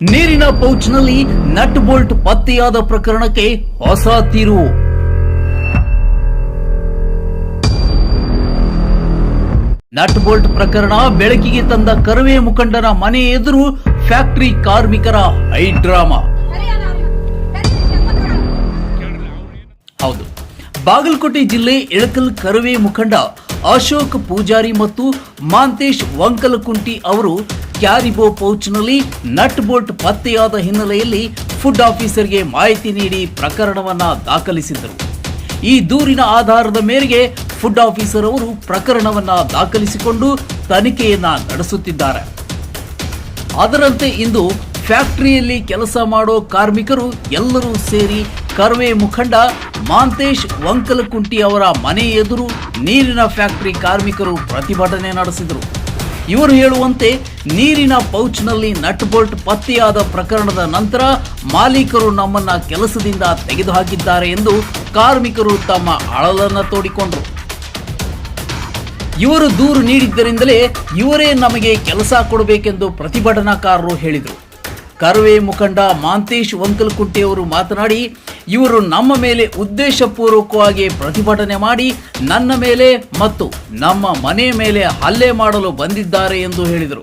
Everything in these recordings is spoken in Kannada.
ನೀರಿನ ಪೌಚ್ನಲ್ಲಿ ನಟ್ ಬೋಲ್ಟ್ ಪತ್ತೆಯಾದ ಪ್ರಕರಣಕ್ಕೆ ಹೊಸ ತಿರು. ನಟ್ ಬೋಲ್ಟ್ ಪ್ರಕರಣ ಬೆಳಕಿಗೆ ತಂದ ಕರವೇ ಮುಖಂಡನ ಮನೆ ಎದುರು ಫ್ಯಾಕ್ಟರಿ ಕಾರ್ಮಿಕರ ಹೈಡ್ರಾಮಾ ಹೌದು. ಬಾಗಲಕೋಟೆ ಜಿಲ್ಲೆ ಇಳಕಲ್ ಕರವೇ ಮುಖಂಡ ಅಶೋಕ್ ಪೂಜಾರಿ ಮತ್ತು ಮಾಂತೇಶ್ ವಂಕಲಕುಂಟಿ ಅವರು ಕ್ಯಾರಿಬೋ ಪೌಚ್ನಲ್ಲಿ ನಟ್ ಬೋಲ್ಟ್ ಪತ್ತೆಯಾದ ಹಿನ್ನೆಲೆಯಲ್ಲಿ ಫುಡ್ ಆಫೀಸರ್ಗೆ ಮಾಹಿತಿ ನೀಡಿ ಪ್ರಕರಣವನ್ನ ದಾಖಲಿಸಿದ್ದರು. ಈ ದೂರಿನ ಆಧಾರದ ಮೇರೆಗೆ ಫುಡ್ ಆಫೀಸರ್ ಅವರು ಪ್ರಕರಣವನ್ನ ದಾಖಲಿಸಿಕೊಂಡು ತನಿಖೆಯನ್ನ ನಡೆಸುತ್ತಿದ್ದಾರೆ. ಅದರಂತೆ ಇಂದು ಫ್ಯಾಕ್ಟರಿಯಲ್ಲಿ ಕೆಲಸ ಮಾಡೋ ಕಾರ್ಮಿಕರು ಎಲ್ಲರೂ ಸೇರಿ ಕರ್ವೆ ಮುಖಂಡ ಮಾಂತೇಶ್ ವಂಕಲಕುಂಟಿ ಅವರ ಮನೆ ಎದುರು ನೀರಿನ ಫ್ಯಾಕ್ಟರಿ ಕಾರ್ಮಿಕರು ಪ್ರತಿಭಟನೆ ನಡೆಸಿದರು. ಇವರು ಹೇಳುವಂತೆ ನೀರಿನ ಪೌಚ್ನಲ್ಲಿ ನಟ್ ಬೋಲ್ಟ್ ಪತ್ತೆಯಾದ ಪ್ರಕರಣದ ನಂತರ ಮಾಲೀಕರು ನಮ್ಮನ್ನ ಕೆಲಸದಿಂದ ತೆಗೆದುಹಾಕಿದ್ದಾರೆ ಎಂದು ಕಾರ್ಮಿಕರು ತಮ್ಮ ಅಳಲನ್ನು ತೋಡಿಕೊಂಡರು. ಇವರು ದೂರು ನೀಡಿದ್ದರಿಂದಲೇ ಇವರೇ ನಮಗೆ ಕೆಲಸ ಕೊಡಬೇಕೆಂದು ಪ್ರತಿಭಟನಾಕಾರರು ಹೇಳಿದರು. ಕರವೇ ಮುಖಂಡ ಮಾಂತೇಶ್ ವಂಕಲ್ಕುಂಟೆಯವರು ಮಾತನಾಡಿ ಇವರು ನಮ್ಮ ಮೇಲೆ ಉದ್ದೇಶಪೂರ್ವಕವಾಗಿ ಪ್ರತಿಭಟನೆ ಮಾಡಿ ನನ್ನ ಮೇಲೆ ಮತ್ತು ನಮ್ಮ ಮನೆ ಮೇಲೆ ಹಲ್ಲೆ ಮಾಡಲು ಬಂದಿದ್ದಾರೆ ಎಂದು ಹೇಳಿದರು.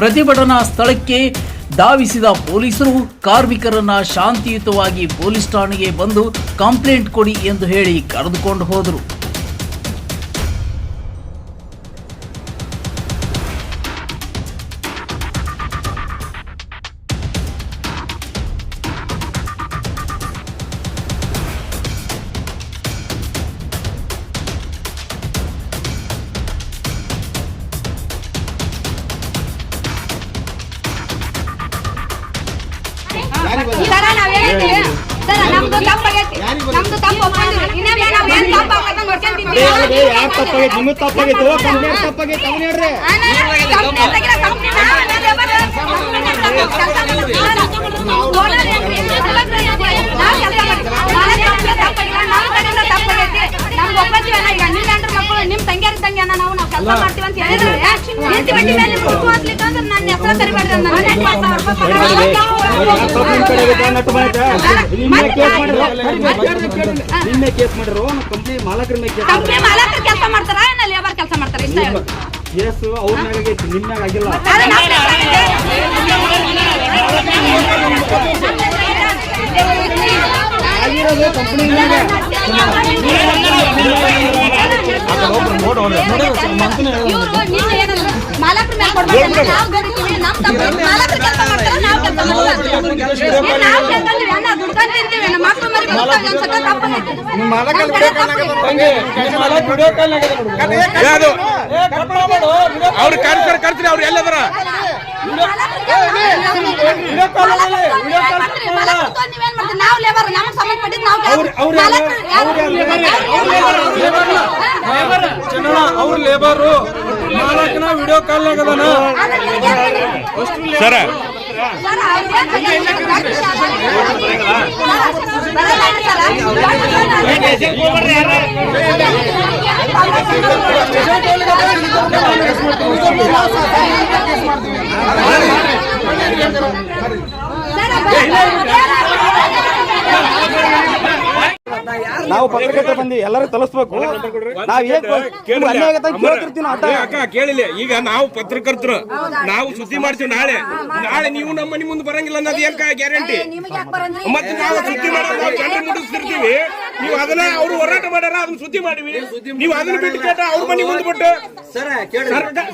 ಪ್ರತಿಭಟನಾ ಸ್ಥಳಕ್ಕೆ ಧಾವಿಸಿದ ಪೊಲೀಸರು ಕಾರ್ಮಿಕರನ್ನ ಶಾಂತಿಯುತವಾಗಿ ಪೊಲೀಸ್ ಠಾಣೆಗೆ ಬಂದು ಕಂಪ್ಲೇಂಟ್ ಕೊಡಿ ಎಂದು ಹೇಳಿ ಕರೆದುಕೊಂಡು ಹೋದರು. ಸರ ನಾವ್ ಏನಂತೀವಿ ಸರ ನಮ್ದು ತಪ್ಪಾಗೈತಿ ನಮ್ದು ತಪ್ಪು ಒಪ್ಕೊಂಡಿರಿ ಇನ್ನೊಮ್ಮೆ ನಾವ್ ಏನ್ ತಪ್ಪು ಆಗತ್ತ ಯಾರ್ ತಪ್ಪಾಗೈತಿ ನಿಮ್ಮದ್ ತಪ್ಪಾಗೈತಿ ಓ ಕಂಪ್ಲೇಂಟ್ ತಪ್ಪಾಗೈತಿ ಅವ್ನು ಹೇಳ್ರಿ ನಿಮ್ ನಿನ್ನೆ ಕೇಸ್ ಮಾಡಿರೋ ಕಂಪ್ನಿ ಮಾಲಕರ ಮೇಲೆ ಕೆಲಸ ಮಾಡ್ತಾರ? ಲೇಬರ್ ಕೆಲಸ ಮಾಡ್ತಾರ? ಇಷ್ಟ. ಕೇಸ್ ಅವ್ರ ಮ್ಯಾಗ ಆಗೈತಿ ನಿಮ್ಮ ಮ್ಯಾಗ ಆಗಿಲ್ಲ. ಕೆಲಸ ಆಗಿರೋದು ಕಂಪ್ನಿ ಮ್ಯಾಗ. ಮಾಲಕ್ರ ಮೇಲೆ ನಾವ್ ದುಡಿತೀವಿ. ಮಾಲಕ್ರು ಕೆಲ್ಸ ಮಾಡ್ತಾರ, ನಾವ್ ಕೆಲ್ಸ ನಾವ್ ನಮ್ಮ ಮರಿ. ಯಾವುದು? ಅವ್ರ ಕರ್ತಾರೆ ಕರ್ತೀರಿ ಅವ್ರು ಎಲ್ಲದರ? ನಾವು ಲೇಬರ್ ನಮ್ಗೆ ಸಂಬಂಧಪಟ್ಟಿದ್ದು ನಾವು ಅವ್ರು ಲೇಬರು ಮಾಲಕನ ವಿಡಿಯೋ ಕಾಲ್ ಆಗದನ? ಸರ. ಸರ್, ಅವ್ರು ಏನ್ ಬೇಕಾಗಿಲ್ಲ, ನಾವು ಪತ್ರಕರ್ತರ ಬಂದಿ ಎಲ್ಲರೂ ತಲುಸ್ಬೇಕು. ನಾವ್ ಏನ್ ಕೇಳಿಲ್ಲ. ಅನ್ಯಾಯ ಆಗೈತೆ ಅಂತ ಕೇಳ್ತಿರ್ತೀವಿ ನಾವು ಏ ಅಕ್ಕ ಕೇಳಿಲ್ಲ. ಈಗ ನಾವು ಪತ್ರಕರ್ತರು. ನಾವು ಸುದ್ದಿ ಮಾಡ್ತೀವಿ ನಾಳೆ. ನಾಳೆ ನೀವು ನಮ್ಮ ಮನೆ ಮುಂದೆ ಬರಂಗಿಲ್ಲ ಅನ್ನೋದು ಏನ್ ಗ್ಯಾರಂಟಿ ಮತ್ತೆ ನಾವು ಸುದ್ದಿ ಮಾಡೋದು ನಾವು ಜನರು ಮುಟ್ಟಿಸ್ತಿರ್ತೀವಿ ನೀವು ಅದನ್ನ ಅವ್ರು ಹೋರಾಟ ಮಾಡ್ಯಾರ ಅದನ್ನ ಸುದ್ದಿ ಮಾಡಿವಿ. ನೀವು ಅದನ್ನ ಬಿಟ್ಟು ಕೇಟ ಅವ್ರ ಮನೆ ಮುಂದೆ ಬಿಟ್ಟು. ಸರ್ಕ-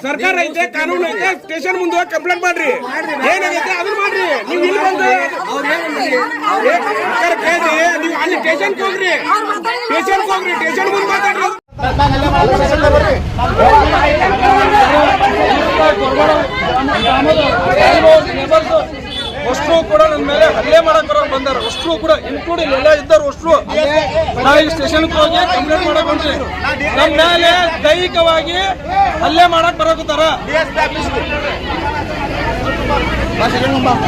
ಸರ್ಕಾರ ಐತೆ ಕಾನೂನು ಐತೆ ಸ್ಟೇಷನ್ ಮುಂದೆ ಹೋಗಿ ಕಂಪ್ಲೇಂಟ್ ಮಾಡ್ರಿ. ಏನಾಗೈತೆ ಅದನ್ನ ಮಾಡ್ರಿ. ನೀವು ಇಲ್ಲಿ ಬಂದು ಅಲ್ಲಿ ಸ್ಟೇಷನ್ ಮುಂದೆ ಅಷ್ಟು ಕೂಡ ನನ್ನ ಮೇಲೆ ಹಲ್ಲೆ ಮಾಡಕ್ ಬರೋರು ಬಂದಾರ. ಅಷ್ಟು ಕೂಡ ಇನ್ಕ್ಲೂಡಿಂಗ್ ಎಲ್ಲ ಇದ್ದಾರೆ ಅಷ್ಟು ನಾ ಈಗ ಸ್ಟೇಷನ್ ಹೋಗಿ ಕಂಪ್ಲೇಂಟ್ ಮಾಡಕ್ ಹೊಂಟ್ರಿ ನಮ್ಮ ಮೇಲೆ ದೈಹಿಕವಾಗಿ ಹಲ್ಲೆ ಮಾಡಕ್ ಬರಕತ್ತಾರ. Va a ser un bajo.